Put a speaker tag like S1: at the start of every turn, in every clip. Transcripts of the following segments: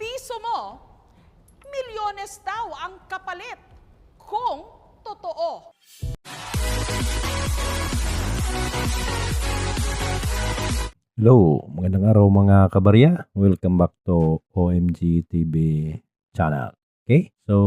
S1: piso mo, milyones daw ang kapalit kung totoo.
S2: Hello, magandang araw mga kabarya. Welcome back to OMG TV channel. Okay? So,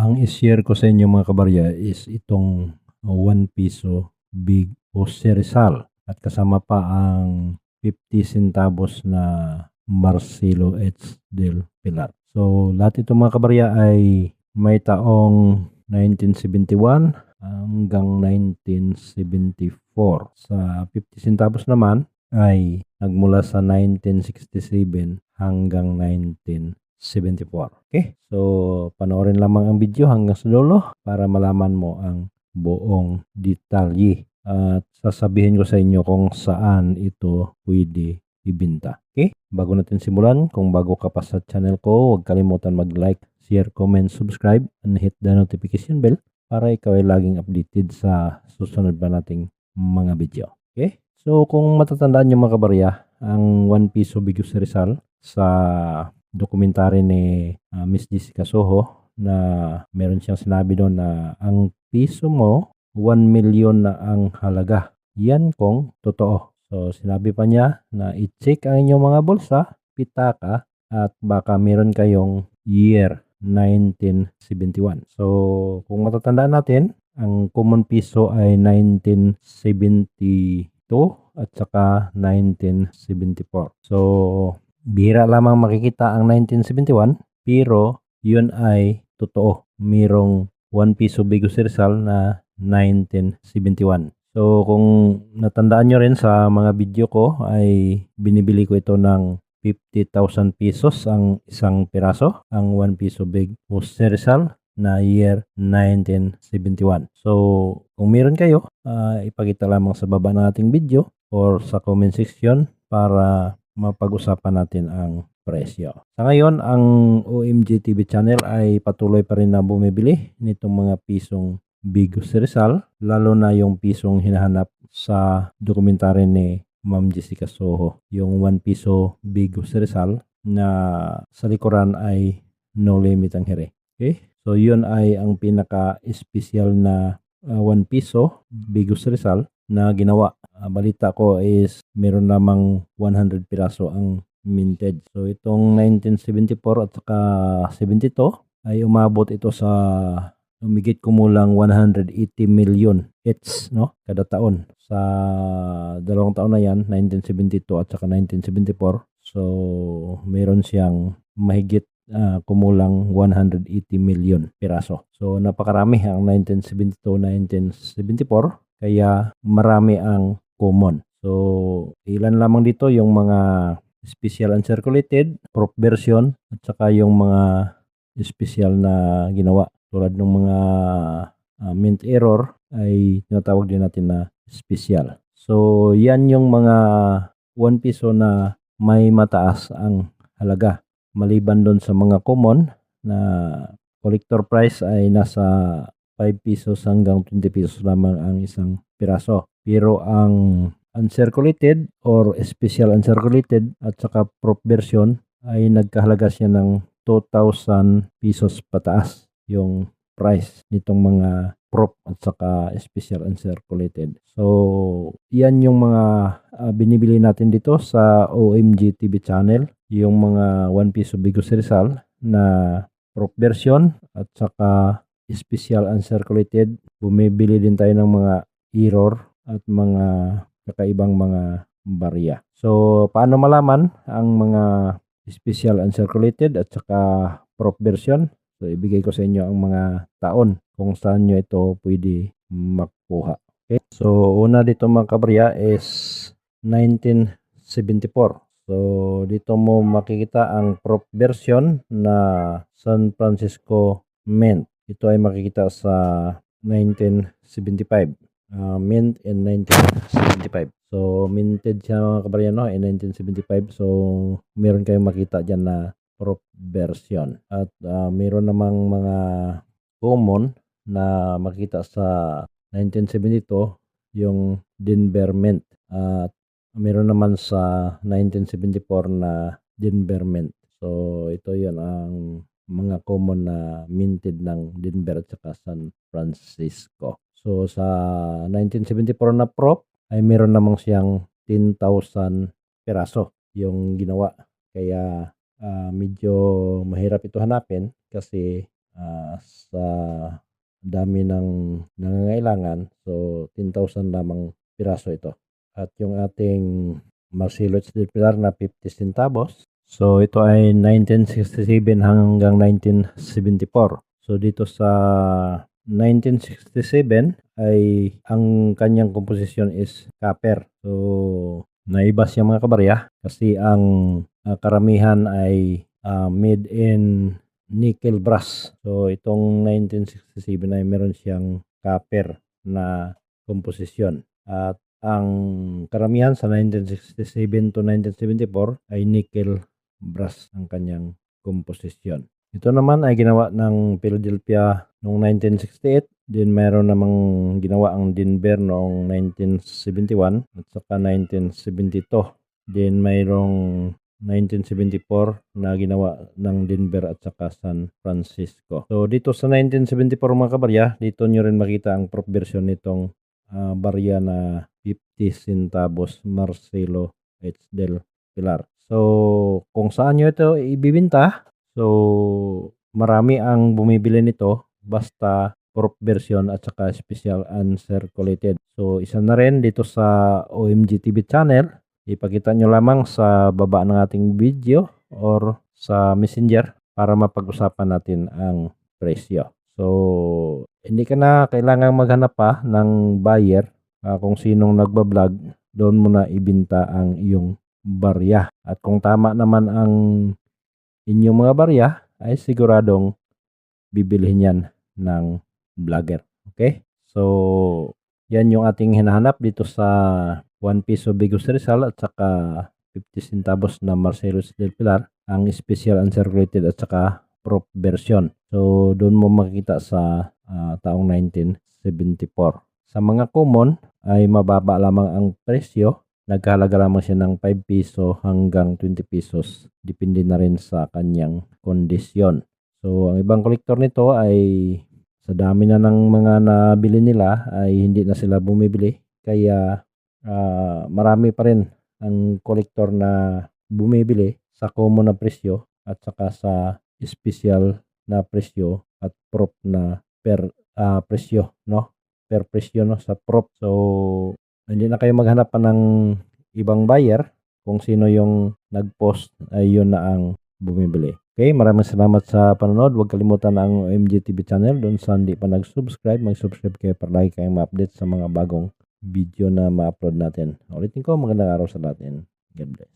S2: ang i-share ko sa inyo mga kabarya is itong 1 piso big Jose Rizal at kasama pa ang 50 centavos na Marcelo H. Del Pilar. So, lahat ito mga kabarya ay may taong 1971 hanggang 1974. Sa 50 centavos naman ay nagmula sa 1967 hanggang 1974. Okay? So, panoorin lamang ang video hanggang sa dulo para malaman mo ang buong detalye. At sasabihin ko sa inyo kung saan ito pwede ibinta. Okay? Bago natin simulan, kung bago ka pa sa channel ko, huwag kalimutan mag-like, share, comment, subscribe, and hit the notification bell para ikaw ay laging updated sa susunod pa nating mga video. Okay? So, kung matatandaan nyo mga kabarya, ang 1 piso Bigus Rizal sa dokumentary ni ah, Miss Jessica Soho na meron siyang sinabi doon na ang piso mo 1 million na ang halaga. Yan kung totoo. So, sinabi pa niya na i-check ang inyong mga bulsa, pitaka, at baka meron kayong year 1971. So, kung matatandaan natin, ang common piso ay 1972 at saka 1974. So, bihira lamang makikita ang 1971 pero yun ay totoo. Mirong 1 piso Bigus Rizal na 1971. So, kung natandaan nyo rin sa mga video ko ay binibili ko ito ng 50,000 pesos ang isang piraso, ang 1 piso Big Jose Rizal na year 1971. So, kung meron kayo, ah, ipakita lamang sa baba ng ating video or sa comment section para mapag-usapan natin ang presyo. Sa ngayon, ang OMG TV channel ay patuloy pa rin na bumibili nitong mga pisong Big Rizal, lalo na yung pisong hinahanap sa dokumentary ni Ma'am Jessica Soho, yung 1 piso Big Rizal na sa likuran ay no limit ang here. Okay? So yun ay ang pinaka-special na uh, 1 piso Big Jose Rizal na ginawa. Ah, balita ko is meron lamang 100 piraso ang minted. So itong 1974 at saka 72 ay umabot ito sa umigit kumulang 180 million each no kada taon. Sa dalawang taon na yan 1972 at saka 1974 so meron siyang mahigit ah, kumulang 180 million piraso. So napakarami ang 1972 1974 kaya marami ang common. So ilan lamang dito yung mga special uncirculated prop version at saka yung mga special na ginawa tulad ng mga ah, mint error ay tinatawag din natin na special. So, yan yung mga 1 piso na may mataas ang halaga. Maliban doon sa mga common na collector price ay nasa 5 pesos hanggang 20 pesos lamang ang isang piraso. Pero ang uncirculated or special uncirculated at saka prop version ay nagkahalaga siya ng 2,000 pesos pataas yung price nitong mga prop at saka special uncirculated. So, yan yung mga ah, binibili natin dito sa OMG TV channel. Yung mga 1 piso Bigus Rizal na prop version at saka special uncirculated. Bumibili din tayo ng mga error at mga kakaibang mga barya. So, paano malaman ang mga special uncirculated at saka prop version? So, ibigay ko sa inyo ang mga taon kung saan nyo ito pwede makuha. Okay? So, una dito mga kabarya is 1974. So, dito mo makikita ang prop version na San Francisco Mint. Ito ay makikita sa 1975. Uh, mint in 1975. So, minted siya mga kabarya no, in 1975. So, meron kayong makita dyan na prop version. At ah, meron namang mga common na makita sa 1972 yung Denver Mint. At meron naman sa 1974 na Denver Mint. So ito yun ang mga common na minted ng Denver at saka San Francisco. So sa 1974 na prop ay meron namang siyang 10,000 peraso yung ginawa. Kaya ah, medyo mahirap ito hanapin kasi ah, sa dami ng nangangailangan. So 10,000 lamang piraso ito. At yung ating Marcelo H. Pilar na 50 centavos. So ito ay 1967 hanggang 1974. So dito sa 1967 ay ang kanyang komposisyon is copper. So naiba siya mga kabarya kasi ang ah, karamihan ay ah, made in nickel brass. So itong 1967 ay meron siyang copper na komposisyon. At ang karamihan sa 1967 to 1974 ay nickel brass ang kanyang komposisyon. Ito naman ay ginawa ng Philadelphia noong 1968. Din mayroon namang ginawa ang Denver noong 1971 at saka 1972. Din mayroong 1974 na ginawa ng Denver at saka San Francisco. So dito sa 1974 mga kabarya, dito nyo rin makita ang prop version nitong ah, barya na 50 centavos Marcelo H. Del Pilar. So kung saan nyo ito ibibinta, so marami ang bumibili nito basta prop version at saka special uncirculated. So isa na rin dito sa OMG TV channel ipakita nyo lamang sa baba ng ating video or sa messenger para mapag-usapan natin ang presyo. So, hindi ka na kailangang maghanap pa ng buyer ah, kung sinong nagbablog, doon mo na ibinta ang iyong barya. At kung tama naman ang inyong mga barya, ay siguradong bibilihin yan ng vlogger. Okay? So, yan yung ating hinahanap dito sa 1 piso Bigos Rizal at saka 50 centavos na Marcelo del Pilar ang special uncirculated at saka prop version. So doon mo makikita sa ah, taong 1974. Sa mga common ay mababa lamang ang presyo. Nagkahalaga lamang siya ng 5 piso hanggang 20 pesos. Depende na rin sa kanyang kondisyon. So ang ibang kolektor nito ay sa dami na ng mga nabili nila ay hindi na sila bumibili. Kaya ah, marami pa rin ang kolektor na bumibili sa common na presyo at saka sa special na presyo at prop na per ah, presyo no? Per presyo no? Sa prop. So hindi na kayo maghanap pa ng ibang buyer. Kung sino yung nag-post ay yun na ang bumibili. Okay, maraming salamat sa panonood. Huwag kalimutan ang OMG TV channel. Doon sa hindi pa nag-subscribe, mag-subscribe kayo para lagi kayong ma-update sa mga bagong video na ma-upload natin. Ulitin ko, magandang araw sa lahat God bless.